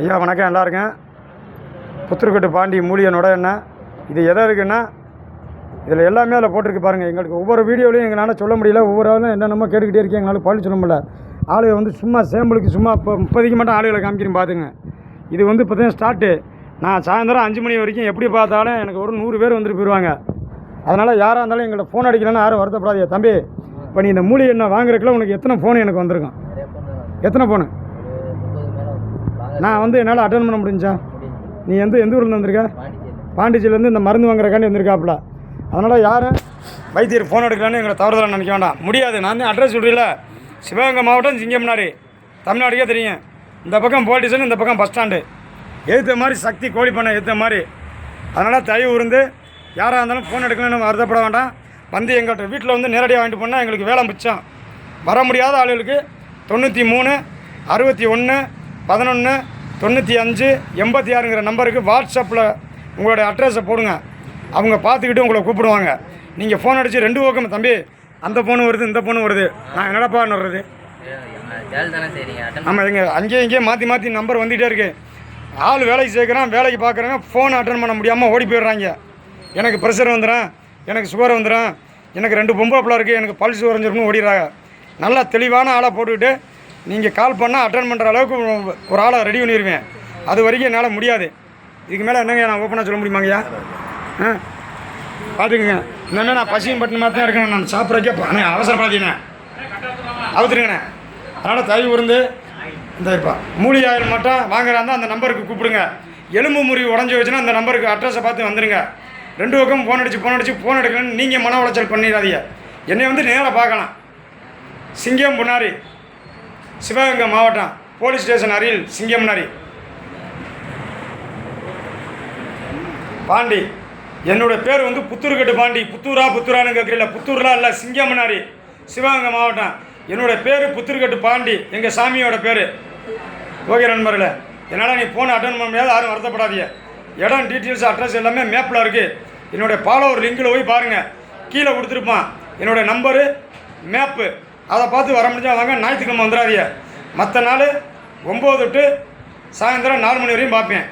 ஐயா வணக்கம். எல்லாருக்கும் புத்திரக்கட்டு பாண்டி மூலியனோட என்ன? இது எதை இருக்குன்னா இதில் எல்லாமே அதில் போட்டிருக்கு பாருங்கள் எங்களுக்கு ஒவ்வொரு வீடியோலையும் எங்களால் சொல்ல முடியல. ஒவ்வொரு ஆளும் என்னென்னமோ கேட்டுக்கிட்டே இருக்கேன் எங்களால் பதில் சொல்ல முடியல. ஆளுங்க வந்து சும்மா சேம்பிளுக்கு சும்மா இப்போ முப்பதுக்கு மட்டும் ஆளுகளை காமிக்கிறேன் பார்த்துங்க இது வந்து பார்த்தீங்கன்னா ஸ்டார்ட்டு நான் சாயந்தரம் அஞ்சு மணி வரைக்கும் எப்படி பார்த்தாலும் எனக்கு ஒரு நூறு பேர் வந்துட்டு போயிடுவாங்க அதனால் யாராக இருந்தாலும் எங்களை ஃபோன் அடிக்கலன்னு யாரும் வருத்தப்படாதீங்க. தம்பி இப்போ நீ இந்த மூலிகை என்ன வாங்குறதுக்குள்ள உனக்கு எத்தனை ஃபோன் எனக்கு வந்திருக்கும்? எத்தனை ஃபோனு ஒரு முப்பது மேலே வாங்க நான் வந்து என்னால் அட்டன் பண்ண முடிஞ்சா? நீ எந்த எந்த ஊரில் வந்திருக்க? பாண்டிச்சேரியிலேருந்து இந்த மருந்து வாங்குறக்காண்டி வந்திருக்காப்புல. அதனால் யாரும் வைத்தியர் ஃபோன் எடுக்கலான்னு எங்களை தவறுதலாக நினைக்க வேண்டாம். முடியாது. நான் தான் அட்ரஸ் சொல்கிறீங்கள சிவகங்கை மாவட்டம் சிங்கம்னாரி தமிழ்நாடுக்கே தெரியும். இந்த பக்கம் போலீஸ் ஸ்டேஷன் இந்த பக்கம் பஸ் ஸ்டாண்டு ஏற்ற மாதிரி சக்தி கோழி பண்ண ஏற்ற மாதிரி. அதனால் தயவு இருந்து யாராக இருந்தாலும் ஃபோன் எடுக்கணும்னு வருத்தப்பட வேண்டாம். வந்து எங்கள்கிட்ட வீட்டில் வந்து நேரடியாக வாங்கிட்டு போனால் எங்களுக்கு வேலை மிச்சம். வர முடியாத ஆளுகளுக்கு தொண்ணூற்றி மூணு அறுபத்தி ஒன்று பதினொன்று தொண்ணூற்றி அஞ்சு எண்பத்தி ஆறுங்கிற நம்பருக்கு வாட்ஸ்அப்பில் உங்களோட அட்ரஸை போடுங்க. அவங்க பார்த்துக்கிட்டு உங்களை கூப்பிடுவாங்க. நீங்கள் ஃபோன் அடித்து ரெண்டு பக்கம் தம்பி அந்த ஃபோனு வருது இந்த ஃபோனு வருது. நான் என்னடப்பா வர்றது ஜால் ஆமாம் இங்கே அங்கேயும் இங்கேயும் மாற்றி மாற்றி நம்பர் வந்துகிட்டே இருக்கு. ஆள் வேலைக்கு சேர்க்குறான் வேலைக்கு பார்க்குறாங்க ஃபோன் அட்டன் பண்ண முடியாமல் ஓடி போயிடுறாங்க. எனக்கு ப்ரெஷர் வந்துடும் எனக்கு சுகர் வந்துடும் எனக்கு ரெண்டு பொம்பளை பிள்ளை இருக்குது எனக்கு பல்ஸ் உறைஞ்சிருக்குன்னு ஓடிடுறாங்க. நல்லா தெளிவான ஆளை போட்டுக்கிட்டு நீங்கள் கால் பண்ணால் அட்டன் பண்ணுற அளவுக்கு ஒரு ஆளை ரெடி பண்ணிடுவேன் அது வரைக்கும் என்னால் முடியாது. இதுக்கு மேலே என்னங்க நான் ஓப்பனாக சொல்ல முடியுமாங்கய்யா ஆ? பார்த்துக்குங்க இன்னும் நான் பசியும் பட்டினமாக மாதிரி தான் இருக்கேன் நான் சாப்பிட்றக்கே அண்ணே அவசரப்படாதீங்கண்ணே. அவுத்துருங்கண்ணே. அதனால் தயவு இருந்து இந்த இப்போ மூலி ஆயில் மட்டும் வாங்குறாந்தா அந்த நம்பருக்கு கூப்பிடுங்க. எலும்பு முறிவு உடஞ்சி வச்சுன்னா அந்த நம்பருக்கு அட்ரஸை பார்த்து வந்துடுங்க ரெண்டு பக்கம் ஃபோன் அடிச்சு ஃபோன் அடிச்சு ஃபோன் எடுக்கலன்னு நீங்கள் மன உளைச்சல் பண்ணிடாதீங்க. என்னை வந்து நேராக பார்க்கலாம். சிங்கம் பொன்னாரி சிவகங்கை மாவட்டம் போலீஸ் ஸ்டேஷன் அருகில் சிங்கம்னாரி பாண்டி என்னோட பேர் வந்து புத்தூர்கட்டு பாண்டி. புத்தூரா புத்தூரான்னு கேட்குறீங்களா புத்தூர்லாம் இல்லை சிங்கம்னாரி சிவகங்கை மாவட்டம். என்னோட பேர் புத்தூர்கட்டு பாண்டி எங்கள் சாமியோட பேர். ஓகே நண்பர்களே என்னால் நீ ஃபோன் அட்டன் பண்ண முடியாது யாரும் வருத்தப்படாதீங்க. இடம் டீட்டெயில்ஸ் அட்ரஸ் எல்லாமே மேப்பில் இருக்குது என்னுடைய ஃபாலோவர் லிங்கில் போய் பாருங்கள் கீழே கொடுத்துருப்பான். என்னோடய நம்பரு மேப்பு அதை பார்த்து வர முடிஞ்சால் வாங்க ஞாயிற்றுக்கிழமை வந்துடாதீங்க. மற்ற நாள் ஒம்பது டு சாயந்தரம் நாலு மணி வரையும் பார்ப்பேன்.